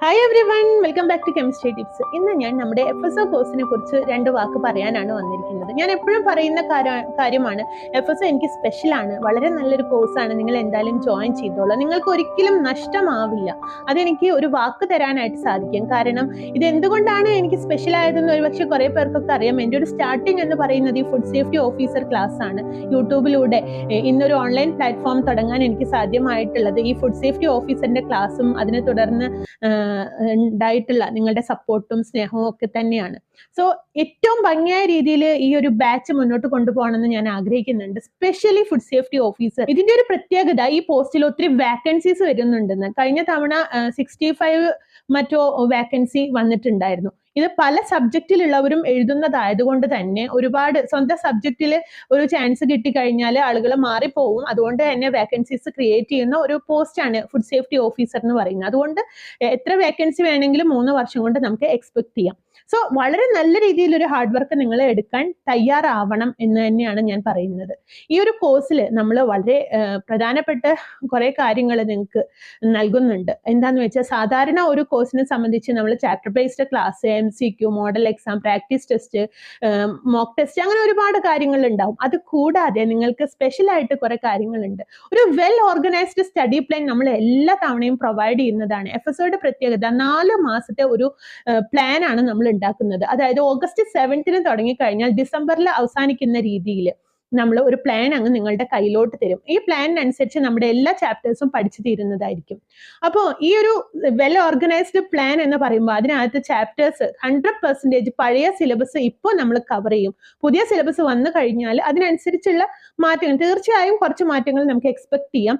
Hi everyone welcome back to Chemistry Tips ഇന്ന് ഞാൻ നമ്മുടെ എഫ് എസ് ഒ കോഴ്സിനെ കുറിച്ച് രണ്ട് വാക്ക് പറയാനാണ് വന്നിരിക്കുന്നത്. ഞാൻ എപ്പോഴും പറയുന്ന കാര്യമാണ് എഫ് എസ് ഒ എനിക്ക് സ്പെഷ്യലാണ് വളരെ നല്ലൊരു കോഴ്സാണ് നിങ്ങൾ എന്തായാലും ജോയിൻ ചെയ്തോളൂ. നിങ്ങൾക്ക് ഒരിക്കലും നഷ്ടമാവില്ല. അതെനിക്ക് ഒരു വാക്ക് തരാനായിട്ട് സാധിക്കും. കാരണം ഇത് എന്തുകൊണ്ടാണ് എനിക്ക് സ്പെഷ്യൽ ആയതെന്ന് ഒരുപക്ഷെ കുറേ പേർക്കൊക്കെ അറിയാം. എന്റെ ഒരു സ്റ്റാർട്ടിങ് എന്ന് പറയുന്നത് ഈ ഫുഡ് സേഫ്റ്റി ഓഫീസർ ക്ലാസ് ആണ്. യൂട്യൂബിലൂടെ ഇന്നൊരു ഓൺലൈൻ പ്ലാറ്റ്ഫോം തുടങ്ങാൻ എനിക്ക് സാധ്യമായിട്ടുള്ളത് ഈ ഫുഡ് സേഫ്റ്റി ഓഫീസറിന്റെ ക്ലാസ്സും അതിനെ തുടർന്ന് ഉണ്ടായിട്ടുള്ള നിങ്ങളുടെ സപ്പോർട്ടും സ്നേഹവും ഒക്കെ തന്നെയാണ്. സോ ഏറ്റവും ഭംഗിയായ രീതിയിൽ ഈ ഒരു ബാച്ച് മുന്നോട്ട് കൊണ്ടുപോകണമെന്ന് ഞാൻ ആഗ്രഹിക്കുന്നുണ്ട്. സ്പെഷ്യലി ഫുഡ് സേഫ്റ്റി ഓഫീസർ ഇതിന്റെ ഒരു പ്രത്യേകത ഈ പോസ്റ്റിൽ ഒത്തിരി വാക്കൻസീസ് വരുന്നുണ്ടെന്ന്. കഴിഞ്ഞ തവണ സിക്സ്റ്റി ഫൈവ് മറ്റോ വേക്കൻസി വന്നിട്ടുണ്ടായിരുന്നു. ഇത് പല സബ്ജക്റ്റിലുള്ളവരും എഴുതുന്നതായതുകൊണ്ട് തന്നെ ഒരുപാട് സ്വന്തം സബ്ജക്റ്റിൽ ഒരു ചാൻസ് കിട്ടിക്കഴിഞ്ഞാൽ ആളുകൾ മാറിപ്പോവും. അതുകൊണ്ട് തന്നെ വേക്കൻസീസ് ക്രിയേറ്റ് ചെയ്യുന്ന ഒരു പോസ്റ്റാണ് ഫുഡ് സേഫ്റ്റി ഓഫീസർ എന്ന് പറയുന്നത്. അതുകൊണ്ട് എത്ര വേക്കൻസി വേണമെങ്കിലും മൂന്ന് വർഷം കൊണ്ട് നമുക്ക് എക്സ്പെക്ട് ചെയ്യാം. സോ വളരെ നല്ല രീതിയിൽ ഒരു ഹാർഡ് വർക്ക് നിങ്ങൾ എടുക്കാൻ തയ്യാറാവണം എന്ന് തന്നെയാണ് ഞാൻ പറയുന്നത്. ഈ ഒരു കോഴ്സിൽ നമ്മൾ വളരെ പ്രധാനപ്പെട്ട കുറേ കാര്യങ്ങൾ നിങ്ങൾക്ക് നൽകുന്നുണ്ട്. എന്താന്ന് വെച്ചാൽ സാധാരണ ഒരു കോഴ്സിനെ സംബന്ധിച്ച് നമ്മൾ chapter based class M C Q model exam practice test mock test അങ്ങനെ ഒരുപാട് കാര്യങ്ങൾ ഉണ്ടാവും അത് കൂടാതെ നിങ്ങൾക്ക് സ്പെഷ്യൽ ആയിട്ട് കുറെ കാര്യങ്ങളുണ്ട്. ഒരു വെൽ ഓർഗനൈസ്ഡ് സ്റ്റഡി പ്ലാൻ നമ്മൾ എല്ലാ തവണയും പ്രൊവൈഡ് ചെയ്യുന്നതാണ്. എഫ് എസ് പ്രത്യേകത നാല് മാസത്തെ ഒരു പ്ലാനാണ് നമ്മൾ ഉണ്ടാക്കുന്നത്. അതായത് ഓഗസ്റ്റ് സെവൻത്തിന് തുടങ്ങിക്കഴിഞ്ഞാൽ ഡിസംബറിൽ അവസാനിക്കുന്ന രീതിയിൽ നമ്മൾ ഒരു പ്ലാൻ അങ്ങ് നിങ്ങളുടെ കയ്യിലോട്ട് തരും. ഈ പ്ലാനിനനുസരിച്ച് നമ്മുടെ എല്ലാ ചാപ്റ്റേഴ്സും പഠിച്ചു തീരുന്നതായിരിക്കും. അപ്പോൾ ഈ ഒരു വെൽ ഓർഗനൈസ്ഡ് പ്ലാൻ എന്ന് പറയുമ്പോൾ അതിനകത്ത് ചാപ്റ്റേഴ്സ് ഹൺഡ്രഡ് പെർസെന്റേജ് പഴയ സിലബസ് ഇപ്പോൾ നമ്മൾ കവർ ചെയ്യും. പുതിയ സിലബസ് വന്നു കഴിഞ്ഞാൽ അതിനനുസരിച്ചുള്ള മാറ്റങ്ങൾ തീർച്ചയായും കുറച്ച് മാറ്റങ്ങൾ നമുക്ക് എക്സ്പെക്ട് ചെയ്യാം.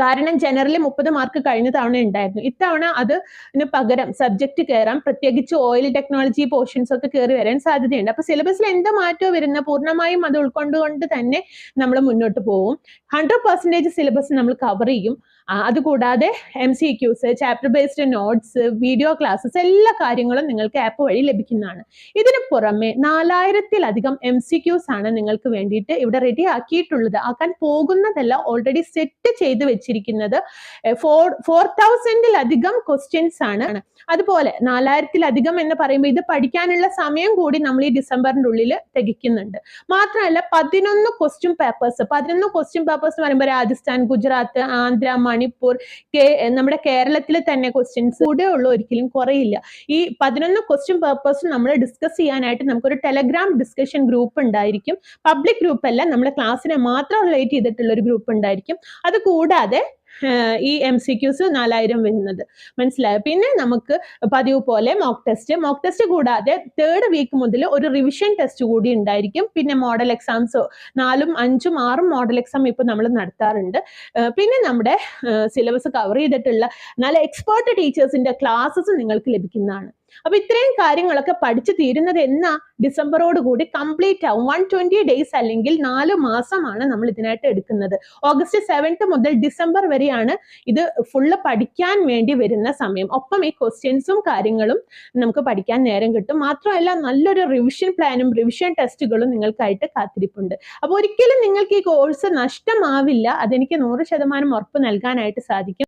കാരണം ജനറലി മുപ്പത് മാർക്ക് കഴിഞ്ഞ തവണ ഉണ്ടായിരുന്നു. ഇത്തവണ അതിന് പകരം സബ്ജക്റ്റ് കയറാം പ്രത്യേകിച്ച് ഓയിൽ ടെക്നോളജി പോർഷൻസ് ഒക്കെ കയറി വരാൻ സാധ്യതയുണ്ട്. അപ്പൊ സിലബസിൽ എന്ത് മാറ്റവും വരുന്ന പൂർണമായും അത് ഉൾക്കൊണ്ടുകൊണ്ട് തന്നെ നമ്മൾ മുന്നോട്ട് പോകും ഹൺഡ്രഡ് പെർസെന്റേജ് സിലബസ് നമ്മൾ കവർ ചെയ്യും. അതുകൂടാതെ M C Qs chapter based notes video classes എല്ലാ കാര്യങ്ങളും നിങ്ങൾക്ക് ആപ്പ് വഴി ലഭിക്കുന്നതാണ്. ഇതിന് പുറമെ നാലായിരത്തിലധികം എം സി ക്യൂസ് ആണ് നിങ്ങൾക്ക് വേണ്ടിയിട്ട് ഇവിടെ റെഡി ആക്കിയിട്ടുള്ളത്. ആക്കാൻ പോകുന്നതല്ല ഓൾറെഡി സെറ്റ് ചെയ്ത് വെച്ചിരിക്കുന്നത് ഫോർ ഫോർ തൗസൻഡിലധികം ക്വസ്റ്റ്യൻസ് ആണ്. അതുപോലെ നാലായിരത്തിലധികം എന്ന് പറയുമ്പോൾ ഇത് പഠിക്കാനുള്ള സമയം കൂടി നമ്മൾ ഈ ഡിസംബറിന്റെ ഉള്ളിൽ തികയ്ക്കുന്നുണ്ട്. മാത്രമല്ല പതിനൊന്ന് ക്വസ്റ്റ്യൻ പേപ്പേഴ്സ് പതിനൊന്ന് ക്വസ്റ്റ്യൻ പേപ്പേഴ്സ് എന്ന് പറയുമ്പോൾ രാജസ്ഥാൻ ഗുജറാത്ത് ആന്ധ്ര മണിപ്പൂർ നമ്മുടെ കേരളത്തിൽ തന്നെ ക്വസ്റ്റ്യൻസ് കൂടെ ഉള്ളൂ ഒരിക്കലും കുറയില്ല. ഈ പതിനൊന്ന് ക്വസ്റ്റ്യൻ പേപ്പേഴ്സ് നമ്മൾ ഡിസ്കസ് ചെയ്യാനായിട്ട് നമുക്കൊരു ടെലഗ്രാം ഡിസ്കഷൻ ഗ്രൂപ്പ് ഉണ്ടായിരിക്കും. പബ്ലിക് ഗ്രൂപ്പ് അല്ല നമ്മുടെ ക്ലാസ്സിനെ മാത്രം റിലേറ്റ് ചെയ്തിട്ടുള്ള ഒരു ഗ്രൂപ്പ് ഉണ്ടായിരിക്കും. അത് കൂടാതെ ഈ എം സി ക്യൂസ് നാലായിരം വരുന്നത്. മനസ്സിലായോ? പിന്നെ നമുക്ക് പതിവ് പോലെ മോക്ക് ടെസ്റ്റ് മോക്ക് ടെസ്റ്റ് കൂടാതെ തേർഡ് വീക്ക് മുതൽ ഒരു റിവിഷൻ ടെസ്റ്റ് കൂടി ഉണ്ടായിരിക്കും. പിന്നെ മോഡൽ എക്സാംസ് നാലും അഞ്ചും ആറും മോഡൽ എക്സാം ഇപ്പൊ നമ്മൾ നടത്താറുണ്ട്. പിന്നെ നമ്മുടെ സിലബസ് കവർ ചെയ്തിട്ടുള്ള നല്ല എക്സ്പേർട്ട് ടീച്ചേഴ്സിന്റെ ക്ലാസ്സസ് നിങ്ങൾക്ക് ലഭിക്കുന്നതാണ്. അപ്പൊ ഇത്രയും കാര്യങ്ങളൊക്കെ പഠിച്ചു തീരുന്നത് എന്നാ ഡിസംബറോട് കൂടി കംപ്ലീറ്റ് ആവും. വൺ ട്വന്റി ഡേയ്സ് അല്ലെങ്കിൽ നാല് മാസമാണ് നമ്മൾ ഇതിനായിട്ട് എടുക്കുന്നത്. ഓഗസ്റ്റ് സെവൻത്ത് മുതൽ ഡിസംബർ വരെയാണ് ഇത് ഫുള്ള് പഠിക്കാൻ വേണ്ടി വരുന്ന സമയം. ഒപ്പം ഈ ക്വസ്റ്റ്യൻസും കാര്യങ്ങളും നമുക്ക് പഠിക്കാൻ നേരം കിട്ടും. മാത്രമല്ല നല്ലൊരു റിവിഷൻ പ്ലാനും റിവിഷൻ ടെസ്റ്റുകളും നിങ്ങൾക്കായിട്ട് കാത്തിരിപ്പുണ്ട്. അപ്പോൾ ഒരിക്കലും നിങ്ങൾക്ക് ഈ കോഴ്സ് നഷ്ടമാവില്ല. അതെനിക്ക് നൂറ് ശതമാനം ഉറപ്പ് നൽകാനായിട്ട് സാധിക്കും.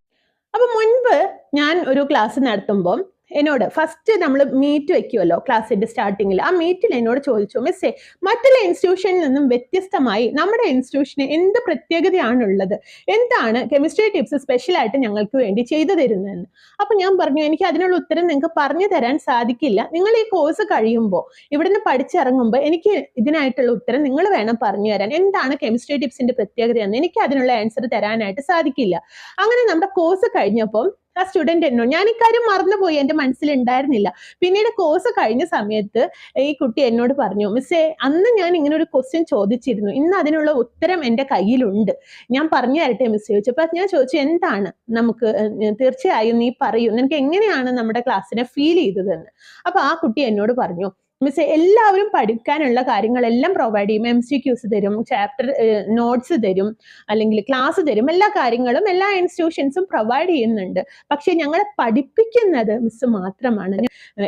അപ്പൊ മുൻപ് ഞാൻ ഒരു ക്ലാസ് നടത്തുമ്പോൾ എന്നോട് ഫസ്റ്റ് നമ്മൾ മീറ്റ് വെക്കുമല്ലോ ക്ലാസ്സിന്റെ സ്റ്റാർട്ടിങ്ങിൽ ആ മീറ്റിൽ എന്നോട് ചോദിച്ചു മിസ്സേ മറ്റുള്ള ഇൻസ്റ്റിറ്റ്യൂഷനിൽ നിന്നും വ്യത്യസ്തമായി നമ്മുടെ ഇൻസ്റ്റിറ്റ്യൂഷന് എന്ത് പ്രത്യേകതയാണുള്ളത്? എന്താണ് കെമിസ്ട്രി ടിപ്സ് സ്പെഷ്യലായിട്ട് ഞങ്ങൾക്ക് വേണ്ടി ചെയ്തു തരുന്നതെന്ന്? അപ്പൊ ഞാൻ പറഞ്ഞു എനിക്ക് അതിനുള്ള ഉത്തരം നിങ്ങൾക്ക് പറഞ്ഞു തരാൻ സാധിക്കില്ല. നിങ്ങൾ ഈ കോഴ്സ് കഴിയുമ്പോൾ ഇവിടുന്ന് പഠിച്ചിറങ്ങുമ്പോൾ എനിക്ക് ഇതിനായിട്ടുള്ള ഉത്തരം നിങ്ങൾ വേണം പറഞ്ഞു തരാൻ. എന്താണ് കെമിസ്ട്രി ടിപ്സിന്റെ പ്രത്യേകത എന്ന് എനിക്ക് അതിനുള്ള ആൻസർ തരാനായിട്ട് സാധിക്കില്ല. അങ്ങനെ നമ്മുടെ കോഴ്സ് കഴിഞ്ഞപ്പോൾ ആ സ്റ്റുഡന്റ് എന്നോട് ഞാൻ ഇക്കാര്യം മറന്നുപോയി എന്റെ മനസ്സിൽ ഉണ്ടായിരുന്നില്ല പിന്നീട് കോഴ്സ് കഴിഞ്ഞ സമയത്ത് ഈ കുട്ടി എന്നോട് പറഞ്ഞു മിസ്സേ അന്ന് ഞാൻ ഇങ്ങനെ ഒരു ക്വസ്റ്റ്യൻ ചോദിച്ചിരുന്നു. ഇന്ന് അതിനുള്ള ഉത്തരം എന്റെ കയ്യിലുണ്ട്. ഞാൻ പറഞ്ഞു തരട്ടെ മിസ് ചോദിച്ചു അപ്പം ഞാൻ ചോദിച്ചു എന്താണ്? നമുക്ക് തീർച്ചയായും നീ പറയൂ. നിനക്ക് എങ്ങനെയാണ് നമ്മുടെ ക്ലാസ്സിനെ ഫീൽ ചെയ്തതെന്ന്? അപ്പൊ ആ കുട്ടി എന്നോട് പറഞ്ഞു മിസ് എല്ലാവരും പഠിക്കാനുള്ള കാര്യങ്ങളെല്ലാം പ്രൊവൈഡ് ചെയ്യും. എം സി ക്യൂസ് തരും ചാപ്റ്റർ നോട്ട്സ് തരും അല്ലെങ്കിൽ ക്ലാസ് തരും. എല്ലാ കാര്യങ്ങളും എല്ലാ ഇൻസ്റ്റിറ്റ്യൂഷൻസും പ്രൊവൈഡ് ചെയ്യുന്നുണ്ട്. പക്ഷെ ഞങ്ങളെ പഠിപ്പിക്കുന്നത് മിസ് മാത്രമാണ്.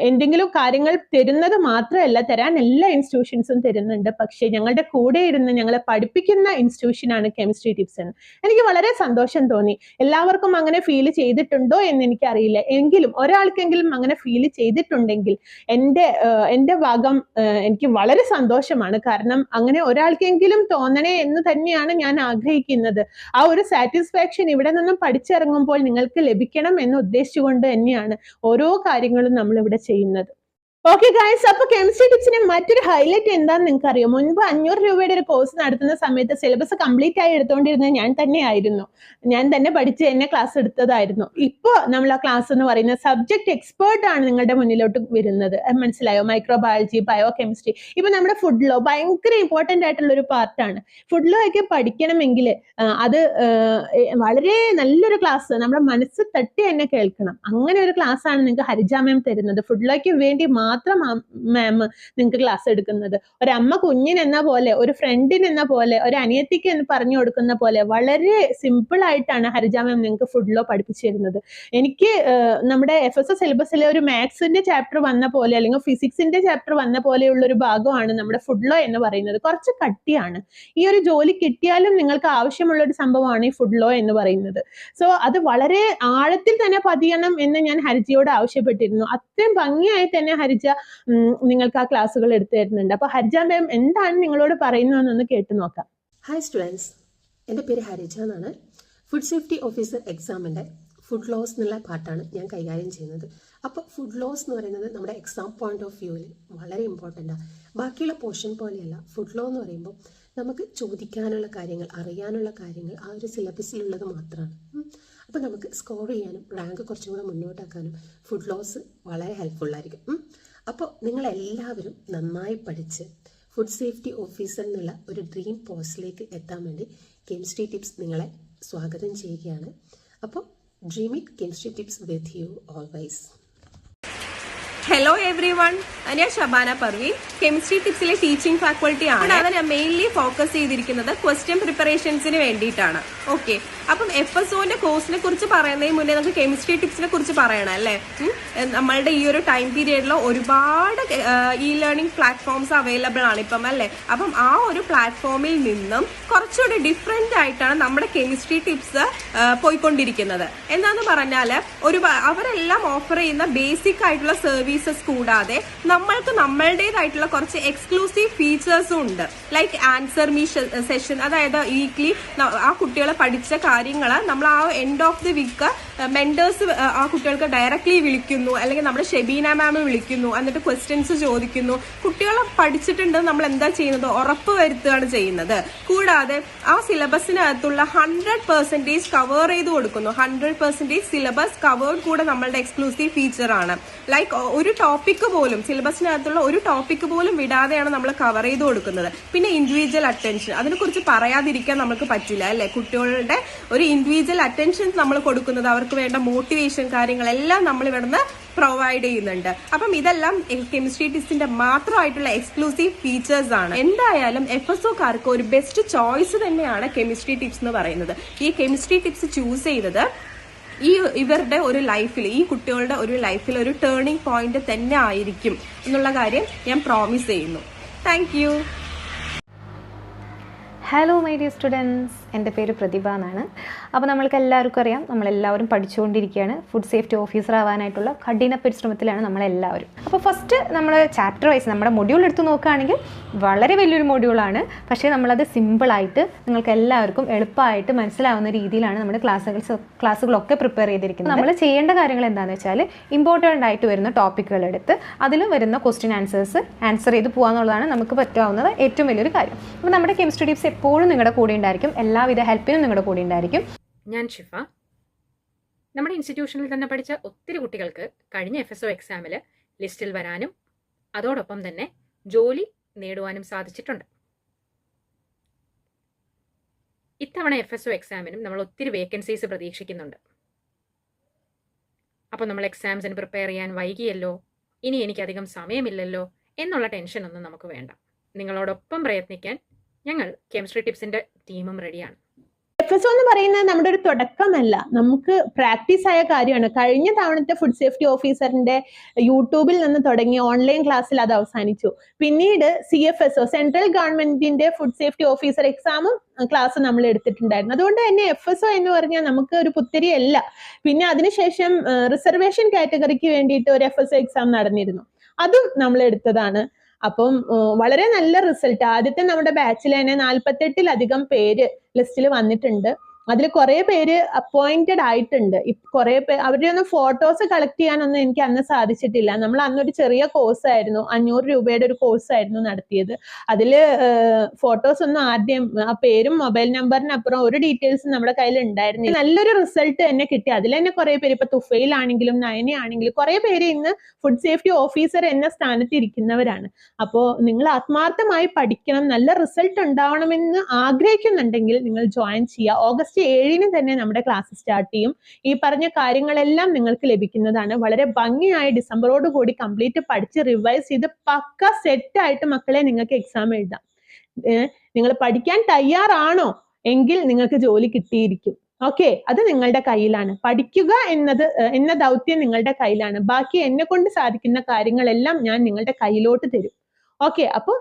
എന്തെങ്കിലും കാര്യങ്ങൾ തരുന്നത് മാത്രമല്ല തരാൻ എല്ലാ ഇൻസ്റ്റിറ്റ്യൂഷൻസും തരുന്നുണ്ട്. പക്ഷേ ഞങ്ങളുടെ കൂടെ ഇരുന്ന് ഞങ്ങളെ പഠിപ്പിക്കുന്ന ഇൻസ്റ്റിറ്റ്യൂഷനാണ് കെമിസ്ട്രി ടിപ്സ് എനിക്ക് വളരെ സന്തോഷം തോന്നി. എല്ലാവർക്കും അങ്ങനെ ഫീൽ ചെയ്തിട്ടുണ്ടോ എന്ന് എനിക്കറിയില്ല. എങ്കിലും ഒരാൾക്കെങ്കിലും അങ്ങനെ ഫീൽ ചെയ്തിട്ടുണ്ടെങ്കിൽ എന്റെ എന്റെ ഭാഗം എനിക്ക് വളരെ സന്തോഷമാണ്. കാരണം അങ്ങനെ ഒരാൾക്കെങ്കിലും തോന്നണേ എന്ന് തന്നെയാണ് ഞാൻ ആഗ്രഹിക്കുന്നത്. ആ ഒരു സാറ്റിസ്ഫാക്ഷൻ ഇവിടെ നിന്നും പഠിച്ചിറങ്ങുമ്പോൾ നിങ്ങൾക്ക് ലഭിക്കണം എന്ന് ഉദ്ദേശിച്ചുകൊണ്ട് തന്നെയാണ് ഓരോ കാര്യങ്ങളും നമ്മൾ ഇവിടെ ചെയ്യുന്നത്. ഓക്കെ ഗായ്സ് അപ്പൊ കെമിസ്ട്രി ടിപ്സിന്റെ മറ്റൊരു ഹൈലൈറ്റ് എന്താണെന്ന് നിങ്ങൾക്ക് അറിയാം മുൻപ് അഞ്ഞൂറ് രൂപയുടെ ഒരു കോഴ്സ് നടത്തുന്ന സമയത്ത് സിലബസ് കംപ്ലീറ്റ് ആയി എടുത്തുകൊണ്ടിരുന്നത് ഞാൻ തന്നെയായിരുന്നു. ഞാൻ തന്നെ പഠിച്ച് തന്നെ ക്ലാസ് എടുത്തതായിരുന്നു. ഇപ്പോൾ നമ്മൾ ആ ക്ലാസ് എന്ന് പറയുന്ന സബ്ജക്ട് എക്സ്പേർട്ട് ആണ് നിങ്ങളുടെ മുന്നിലോട്ട് വരുന്നത്. മനസ്സിലായോ? മൈക്രോബയോളജി ബയോ കെമിസ്ട്രി ഇപ്പൊ നമ്മുടെ ഫുഡ് ലോ ഭയങ്കര ഇമ്പോർട്ടന്റ് ആയിട്ടുള്ള ഒരു പാർട്ടാണ് ഫുഡ് ലോ ഒക്കെ പഠിക്കണമെങ്കിൽ അത് വളരെ നല്ലൊരു ക്ലാസ് നമ്മുടെ മനസ്സ് തട്ടി തന്നെ കേൾക്കണം. അങ്ങനെ ഒരു ക്ലാസ് ആണ് നിങ്ങൾക്ക് ഹരിജാമയം തരുന്നത്. ഫുഡ് ലോയ്ക്ക് വേണ്ടി മാം നിങ്ങൾക്ക് ക്ലാസ് എടുക്കുന്നത്. ഒരമ്മ കുഞ്ഞിനെന്ന പോലെ ഒരു ഫ്രണ്ടിനെന്ന പോലെ ഒരു അനിയത്തിക്ക് എന്ന് പറഞ്ഞു കൊടുക്കുന്ന പോലെ വളരെ സിമ്പിൾ ആയിട്ടാണ് ഹരിജ മാം നിങ്ങൾക്ക് ഫുഡ് ലോ പഠിപ്പിച്ചു തരുന്നത് എനിക്ക് നമ്മുടെ എഫ് എസ് എസ് സിലബസിലെ ഒരു മാത്സിന്റെ ചാപ്റ്റർ വന്ന പോലെ അല്ലെങ്കിൽ ഫിസിക്സിന്റെ ചാപ്റ്റർ വന്ന പോലെയുള്ള ഒരു ഭാഗമാണ് നമ്മുടെ ഫുഡ് ലോ എന്ന് പറയുന്നത്. കുറച്ച് കട്ടിയാണ്. ഈ ഒരു ജോലി കിട്ടിയാലും നിങ്ങൾക്ക് ആവശ്യമുള്ള ഒരു സംഭവമാണ് ഈ ഫുഡ് ലോ എന്ന് പറയുന്നത്. സോ അത് വളരെ ആഴത്തിൽ തന്നെ പതിയണം എന്ന് ഞാൻ ഹരിജിയോട് ആവശ്യപ്പെട്ടിരുന്നു. അത്രയും ഭംഗിയായി തന്നെ ഹരിജ ഉം, നിങ്ങൾക്ക് ആ ക്ലാസ്സുകൾ എടുത്തു തരുന്നുണ്ട്. അപ്പൊ ഹരിജ മാം എന്താണ് നിങ്ങളോട് പറയുന്നതെന്നൊന്ന് കേട്ടു നോക്കാം. ഹായ് സ്റ്റുഡൻസ് എന്റെ പേര് ഹരിജ എന്നാണ്. ഫുഡ് സേഫ്റ്റി ഓഫീസർ എക്സാമിന്റെ ഫുഡ് ലോസ് എന്നുള്ള പാർട്ടാണ് ഞാൻ കൈകാര്യം ചെയ്യുന്നത്. അപ്പോൾ ഫുഡ് ലോസ് എന്ന് പറയുന്നത് നമ്മുടെ എക്സാം പോയിന്റ് ഓഫ് വ്യൂവിൽ വളരെ ഇമ്പോർട്ടന്റാണ് ബാക്കിയുള്ള പോർഷൻ പോലെയല്ല. ഫുഡ് ലോ എന്ന് പറയുമ്പോൾ നമുക്ക് ചോദിക്കാനുള്ള കാര്യങ്ങൾ അറിയാനുള്ള കാര്യങ്ങൾ ആ ഒരു സിലബസിലുള്ളത് മാത്രമാണ്. അപ്പോൾ നമുക്ക് സ്കോർ ചെയ്യാനും റാങ്ക് കുറച്ചും കൂടെ മുന്നോട്ടാക്കാനും ഫുഡ് ലോസ് വളരെ ഹെൽപ്ഫുള്ളായിരിക്കും. അപ്പോൾ നിങ്ങളെല്ലാവരും നന്നായി പഠിച്ച് ഫുഡ് സേഫ്റ്റി ഓഫീസർ എന്നുള്ള ഒരു ഡ്രീം പോസ്റ്റിലേക്ക് എത്താൻ വേണ്ടി കെമിസ്ട്രി ടിപ്സ് നിങ്ങളെ സ്വാഗതം ചെയ്യുകയാണ്. അപ്പോൾ dream it Chemistry Tips with you always hello everyone ഞാൻ ഷബാന പർവീൻ കെമിസ്ട്രി ടിപ്സിലെ ടീച്ചിങ് ഫാക്കൾട്ടി ആണ്. അത് ഞാൻ മെയിൻലി ഫോക്കസ് ചെയ്തിരിക്കുന്നത് ക്വസ്റ്റ്യൻ പ്രിപ്പറേഷൻസിന് വേണ്ടിയിട്ടാണ്. ഓക്കെ അപ്പം എഫ് എസ് ഒന്റെ കോഴ്സിനെ കുറിച്ച് പറയുന്നതിന് മുന്നേ നമുക്ക് കെമിസ്ട്രി ടിപ്സിനെ കുറിച്ച് പറയണം അല്ലേ? നമ്മളുടെ ഈ ഒരു ടൈം പീരിയഡിൽ ഒരുപാട് ഇ ലേണിംഗ് പ്ലാറ്റ്ഫോംസ് അവൈലബിൾ ആണ് ഇപ്പം അല്ലേ? അപ്പം ആ ഒരു പ്ലാറ്റ്ഫോമിൽ നിന്നും കുറച്ചുകൂടി ഡിഫറെന്റ് ആയിട്ടാണ് നമ്മുടെ കെമിസ്ട്രി ടിപ്സ് പോയിക്കൊണ്ടിരിക്കുന്നത്. എന്താന്ന് പറഞ്ഞാൽ ഒരു അവരെല്ലാം ഓഫർ ചെയ്യുന്ന ബേസിക് ആയിട്ടുള്ള സർവീസസ് കൂടാതെ നമ്മൾക്ക് നമ്മളുടേതായിട്ടുള്ള കുറച്ച് എക്സ്ക്ലൂസീവ് ഫീച്ചേഴ്സും ഉണ്ട്. ലൈക്ക് ആൻസർ മീ സെഷൻ അതായത് വീക്ക്ലി ആ കുട്ടികളെ പഠിച്ച കാര്യങ്ങൾ നമ്മൾ ആ end of the week mentors ആ കുട്ടികൾക്ക് ഡയറക്റ്റ്ലി വിളിക്കുന്നു. അല്ലെങ്കിൽ നമ്മുടെ ഷെബീന മാം വിളിക്കുന്നു. എന്നിട്ട് ക്വസ്റ്റ്യൻസ് ചോദിക്കുന്നു. കുട്ടികളെ പഠിച്ചിട്ടുണ്ട് നമ്മൾ എന്താ ചെയ്യുന്നത്? ഉറപ്പ് വരുത്തുകയാണ് ചെയ്യുന്നത്. കൂടാതെ ആ സിലബസിനകത്തുള്ള ഹൺഡ്രഡ് പെർസെന്റേജ് കവർ ചെയ്ത് കൊടുക്കുന്നു. ഹൺഡ്രഡ് പെർസെന്റേജ് സിലബസ് കവേർഡ് കൂടെ നമ്മളുടെ എക്സ്ക്ലൂസീവ് ഫീച്ചർ ആണ്. ലൈക്ക് ഒരു ടോപ്പിക്ക് പോലും സിലബസിനകത്തുള്ള ഒരു ടോപ്പിക്ക് പോലും വിടാതെയാണ് നമ്മൾ കവർ ചെയ്ത് കൊടുക്കുന്നത്. പിന്നെ ഇൻഡിവിജ്വൽ അറ്റൻഷൻ അതിനെക്കുറിച്ച് പറയാതിരിക്കാൻ നമുക്ക് പറ്റില്ല അല്ലേ? കുട്ടികളുടെ ഒരു ഇൻഡിവിജ്വൽ അറ്റൻഷൻ നമ്മൾ കൊടുക്കുന്നത് അവർക്ക് വേണ്ട മോട്ടിവേഷൻ കാര്യങ്ങളെല്ലാം നമ്മൾ ഇവിടുന്ന് പ്രൊവൈഡ് ചെയ്യുന്നുണ്ട്. അപ്പം ഇതെല്ലാം കെമിസ്ട്രി ടിപ്സിന്റെ മാത്രമായിട്ടുള്ള എക്സ്ക്ലൂസീവ് ഫീച്ചേഴ്സ് ആണ്. എന്തായാലും എഫ് എസ് ഒക്കാർക്ക് ഒരു ബെസ്റ്റ് ചോയ്സ് തന്നെയാണ് കെമിസ്ട്രി ടിപ്സ് എന്ന് പറയുന്നത്. ഈ കെമിസ്ട്രി ടിപ്സ് ചൂസ് ചെയ്തത് ഈ ഇവരുടെ ഒരു ലൈഫിൽ ഈ കുട്ടികളുടെ ഒരു ലൈഫിൽ ഒരു ടേണിംഗ് പോയിന്റ് തന്നെ ആയിരിക്കും എന്നുള്ള കാര്യം ഞാൻ പ്രോമിസ് ചെയ്യുന്നു. Thank hello my dear students എന്റെ പേര് പ്രതിഭ എന്നാണ്. അപ്പോൾ നമ്മൾക്ക് എല്ലാവർക്കും അറിയാം നമ്മളെല്ലാവരും പഠിച്ചുകൊണ്ടിരിക്കുകയാണ്. ഫുഡ് സേഫ്റ്റി ഓഫീസർ ആവാനായിട്ടുള്ള കഠിന പരിശ്രമത്തിലാണ് നമ്മളെല്ലാവരും. അപ്പോൾ ഫസ്റ്റ് നമ്മൾ ചാപ്റ്റർ വൈസ് നമ്മുടെ മൊഡ്യൂൾ എടുത്ത് നോക്കുകയാണെങ്കിൽ വളരെ വലിയൊരു മൊഡ്യൂളാണ് പക്ഷേ നമ്മളത് സിമ്പിളായിട്ട് നിങ്ങൾക്ക് എല്ലാവർക്കും എളുപ്പമായിട്ട് മനസ്സിലാവുന്ന രീതിയിലാണ് നമ്മുടെ ക്ലാസ്സുകൾ ക്ലാസ്സുകളൊക്കെ പ്രിപ്പയർ ചെയ്തിരിക്കുന്നത്. നമ്മൾ ചെയ്യേണ്ട കാര്യങ്ങൾ എന്താണെന്ന് വെച്ചാൽ ഇമ്പോർട്ടന്റ് ആയിട്ട് വരുന്ന ടോപ്പിക്കുകൾ എടുത്ത് അതിൽ വരുന്ന ക്വസ്റ്റ്യൻ ആൻസേഴ്സ് ആൻസർ ചെയ്ത് പോകാന്നുള്ളതാണ് നമുക്ക് പറ്റാവുന്നത് ഏറ്റവും വലിയൊരു കാര്യം. അപ്പോൾ നമ്മുടെ കെമിസ്ട്രി ടിപ്സ് എപ്പോഴും നിങ്ങളുടെ കൂടെ ഉണ്ടായിരിക്കും. എല്ലാവിധ ഹെൽപ്പിനും നിങ്ങളുടെ കൂടെ ഉണ്ടായിരിക്കും. ഞാൻ ഷിഫ. നമ്മുടെ ഇൻസ്റ്റിറ്റ്യൂഷനിൽ തന്നെ പഠിച്ച ഒത്തിരി കുട്ടികൾക്ക് കഴിഞ്ഞ എഫ് എസ് ഒ എക്സാമിൽ ലിസ്റ്റിൽ വരാനും അതോടൊപ്പം തന്നെ ജോലി നേടുവാനും സാധിച്ചിട്ടുണ്ട്. ഇത്തവണ എഫ് എസ് ഒ എക്സാമിനും നമ്മൾ ഒത്തിരി വേക്കൻസീസ് പ്രതീക്ഷിക്കുന്നുണ്ട്. അപ്പോൾ നമ്മൾ എക്സാംസിന് പ്രിപ്പയർ ചെയ്യാൻ വൈകിയല്ലോ? ഇനി എനിക്കധികം സമയമില്ലല്ലോ? എന്നുള്ള ടെൻഷനൊന്നും നമുക്ക് വേണ്ട. നിങ്ങളോടൊപ്പം പ്രയത്നിക്കാൻ ഞങ്ങൾ കെമിസ്ട്രി ടിപ്സിന്റെ ടീമും റെഡിയാണ് എഫ് എസ് എന്ന് പറയുന്നത് നമ്മുടെ ഒരു തുടക്കമല്ല. നമുക്ക് പ്രാക്ടീസ് ആയ കാര്യമാണ്. കഴിഞ്ഞ തവണത്തെ ഫുഡ് സേഫ്റ്റി ഓഫീസറിന്റെ യൂട്യൂബിൽ നിന്ന് തുടങ്ങി ഓൺലൈൻ ക്ലാസ്സിൽ അത് അവസാനിച്ചു. പിന്നീട് C F S O central ഗവൺമെന്റിന്റെ ഫുഡ് സേഫ്റ്റി ഓഫീസർ എക്സാമും ക്ലാസ് നമ്മൾ എടുത്തിട്ടുണ്ടായിരുന്നു. അതുകൊണ്ട് തന്നെ എഫ് എസ് ഒ എന്ന് പറഞ്ഞാൽ നമുക്ക് ഒരു പുത്തിരി അല്ല പിന്നെ അതിനുശേഷം റിസർവേഷൻ കാറ്റഗറിക്ക് വേണ്ടിയിട്ട് ഒരു എഫ് എസ് എക്സാം നടന്നിരുന്നു. അതും നമ്മൾ എടുത്തതാണ്. അപ്പം വളരെ നല്ല റിസൾട്ട് ആദ്യത്തെ നമ്മുടെ ബാച്ചിൽ തന്നെ നാൽപ്പത്തെട്ടിലധികം പേര് ലിസ്റ്റിൽ വന്നിട്ടുണ്ട്. അതിൽ കുറെ പേര് അപ്പോയിന്റഡ് ആയിട്ടുണ്ട്. കുറെ പേര് അവരുടെ ഒന്നും ഫോട്ടോസ് കളക്ട് ചെയ്യാനൊന്നും എനിക്ക് അന്ന് സാധിച്ചിട്ടില്ല. നമ്മൾ അന്നൊരു ചെറിയ കോഴ്സ് ആയിരുന്നു. അഞ്ഞൂറ് രൂപയുടെ ഒരു കോഴ്സ് ആയിരുന്നു നടത്തിയത്. അതിൽ ഫോട്ടോസ് ഒന്നും ആദ്യം ആ പേരും മൊബൈൽ നമ്പറിനപ്പുറം ഒരു ഡീറ്റെയിൽസും നമ്മുടെ കയ്യിൽ ഉണ്ടായിരുന്നില്ല. നല്ലൊരു റിസൾട്ട് തന്നെ കിട്ടി. അതിൽ തന്നെ കുറെ പേര് ഇപ്പൊ തുഫയിലാണെങ്കിലും നയനയാണെങ്കിലും കുറെ പേര് ഇന്ന് ഫുഡ് സേഫ്റ്റി ഓഫീസർ എന്ന സ്ഥാനത്ത് ഇരിക്കുന്നവരാണ്. അപ്പോൾ നിങ്ങൾ ആത്മാർത്ഥമായി പഠിക്കണം. നല്ല റിസൾട്ട് ഉണ്ടാവണമെന്ന് ആഗ്രഹിക്കുന്നുണ്ടെങ്കിൽ നിങ്ങൾ ജോയിൻ ചെയ്യുക. ഓഗസ്റ്റ് ഏഴിന് തന്നെ നമ്മുടെ ക്ലാസ് സ്റ്റാർട്ട് ചെയ്യും. ഈ പറഞ്ഞ കാര്യങ്ങളെല്ലാം നിങ്ങൾക്ക് ലഭിക്കുന്നതാണ്. വളരെ ഭംഗിയായി ഡിസംബറോട് കൂടി കംപ്ലീറ്റ് പഠിച്ച് റിവൈസ് ചെയ്ത് പക്ക സെറ്റ് ആയിട്ട് മക്കളെ നിങ്ങൾക്ക് എക്സാം എഴുതാം. നിങ്ങൾ പഠിക്കാൻ തയ്യാറാണോ? എങ്കിൽ നിങ്ങൾക്ക് ജോലി കിട്ടിയിരിക്കും. ഓക്കെ അത് നിങ്ങളുടെ കയ്യിലാണ്. പഠിക്കുക എന്നത് എന്ന ദൗത്യം നിങ്ങളുടെ കയ്യിലാണ്. ബാക്കി എന്നെ കൊണ്ട് സാധിക്കുന്ന കാര്യങ്ങളെല്ലാം ഞാൻ നിങ്ങളുടെ കയ്യിലോട്ട് തരും. ഓക്കെ അപ്പോൾ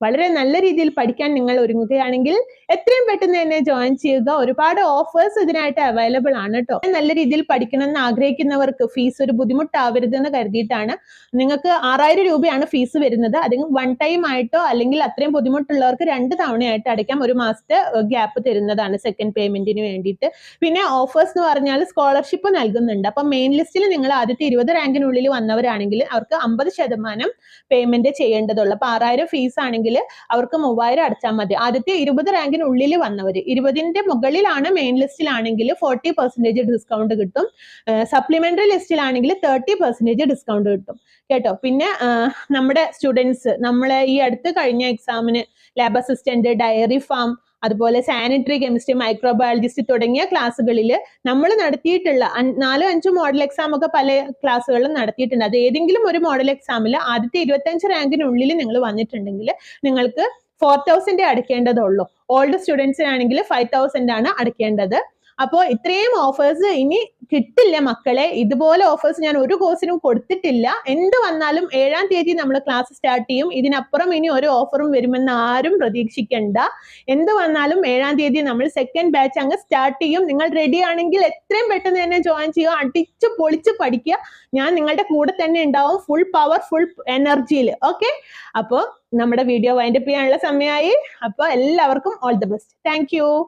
വളരെ നല്ല രീതിയിൽ പഠിക്കാൻ നിങ്ങൾ ഒരുങ്ങുകയാണെങ്കിൽ എത്രയും പെട്ടെന്ന് തന്നെ ജോയിൻ ചെയ്യുക. ഒരുപാട് ഓഫേഴ്സ് ഇതിനായിട്ട് അവൈലബിൾ ആണ് കേട്ടോ നല്ല രീതിയിൽ പഠിക്കണം എന്ന് ആഗ്രഹിക്കുന്നവർക്ക് ഫീസ് ഒരു ബുദ്ധിമുട്ടാവരുതെന്ന് കരുതിയിട്ടാണ് നിങ്ങൾക്ക് ആറായിരം രൂപയാണ് ഫീസ് വരുന്നത്. അല്ലെങ്കിൽ വൺ ടൈം ആയിട്ടോ അല്ലെങ്കിൽ അത്രയും ബുദ്ധിമുട്ടുള്ളവർക്ക് രണ്ട് തവണയായിട്ട് അടയ്ക്കാം. ഒരു മാസത്തെ ഗ്യാപ്പ് തരുന്നതാണ് സെക്കൻഡ് പേയ്മെന്റിന് വേണ്ടിയിട്ട്. പിന്നെ ഓഫേഴ്സ് എന്ന് പറഞ്ഞാൽ സ്കോളർഷിപ്പ് നൽകുന്നുണ്ട്. അപ്പം മെയിൻ ലിസ്റ്റിൽ നിങ്ങൾ ആദ്യത്തെ ഇരുപത് റാങ്കിനുള്ളിൽ വന്നവരാണെങ്കിൽ അവർക്ക് അമ്പത് ശതമാനം പേയ്മെന്റ് ചെയ്യേണ്ടതുള്ളൂ. അപ്പൊ ആറായിരം ഫീസ് ആണെങ്കിൽ അവർക്ക് മൂവായിരം അടച്ചാൽ മതി. ആദ്യത്തെ ഇരുപത് റാങ്കിനുള്ളിൽ വന്നവർ ഇരുപതിന്റെ മുകളിലാണ് മെയിൻ ലിസ്റ്റിലാണെങ്കിൽ ഫോർട്ടി പെർസെന്റേജ് ഡിസ്കൗണ്ട് കിട്ടും. സപ്ലിമെന്ററി ലിസ്റ്റിലാണെങ്കിൽ തേർട്ടി പെർസെന്റേജ് ഡിസ്കൗണ്ട് കിട്ടും. കേട്ടോ? പിന്നെ നമ്മുടെ സ്റ്റുഡൻസ് നമ്മളെ ഈ അടുത്ത് കഴിഞ്ഞ എക്സാമിന് ലാബ് അസിസ്റ്റന്റ് ഡയറി ഫാം അതുപോലെ സാനിറ്ററി കെമിസ്ട്രി മൈക്രോബയോളജിസ്റ്റ് തുടങ്ങിയ ക്ലാസ്സുകളിൽ നമ്മൾ നടത്തിയിട്ടുള്ള നാലോ അഞ്ചോ മോഡൽ എക്സാം ഒക്കെ പല ക്ലാസ്സുകളിലും നടത്തിയിട്ടുണ്ട്. അത് ഏതെങ്കിലും ഒരു മോഡൽ എക്സാമിൽ ആദ്യത്തെ ഇരുപത്തഞ്ച് റാങ്കിനുള്ളിൽ നിങ്ങൾ വന്നിട്ടുണ്ടെങ്കിൽ നിങ്ങൾക്ക് ഫോർ തൗസൻഡേ അടയ്ക്കേണ്ടതുള്ളൂ ഓൾഡ് സ്റ്റുഡൻസിനാണെങ്കിൽ ഫൈവ് തൗസൻഡ് ആണ് അടയ്ക്കേണ്ടത് അപ്പോൾ ഇത്രയും ഓഫേഴ്സ് ഇനി കിട്ടില്ല മക്കളെ. ഇതുപോലെ ഓഫേഴ്സ് ഞാൻ ഒരു കോഴ്സിനും കൊടുത്തിട്ടില്ല. എന്ത് വന്നാലും ഏഴാം തീയതി നമ്മൾ ക്ലാസ് സ്റ്റാർട്ട് ചെയ്യും. ഇതിനപ്പുറം ഇനി ഒരു ഓഫറും വരുമെന്ന് ആരും പ്രതീക്ഷിക്കണ്ട. എന്ത് വന്നാലും ഏഴാം തീയതി നമ്മൾ സെക്കൻഡ് ബാച്ച് അങ്ങ് സ്റ്റാർട്ട് ചെയ്യും. നിങ്ങൾ റെഡി ആണെങ്കിൽ എത്രയും പെട്ടെന്ന് തന്നെ ജോയിൻ ചെയ്യുക. അടിച്ച് പൊളിച്ച് പഠിക്കുക. ഞാൻ നിങ്ങളുടെ കൂടെ തന്നെ ഉണ്ടാവും. ഫുൾ പവർ ഫുൾ എനർജിയിൽ ഓക്കെ അപ്പോൾ നമ്മുടെ വീഡിയോ വൈൻഡപ്പ് ചെയ്യാനുള്ള സമയമായി. അപ്പോൾ എല്ലാവർക്കും ഓൾ ദി ബെസ്റ്റ് താങ്ക്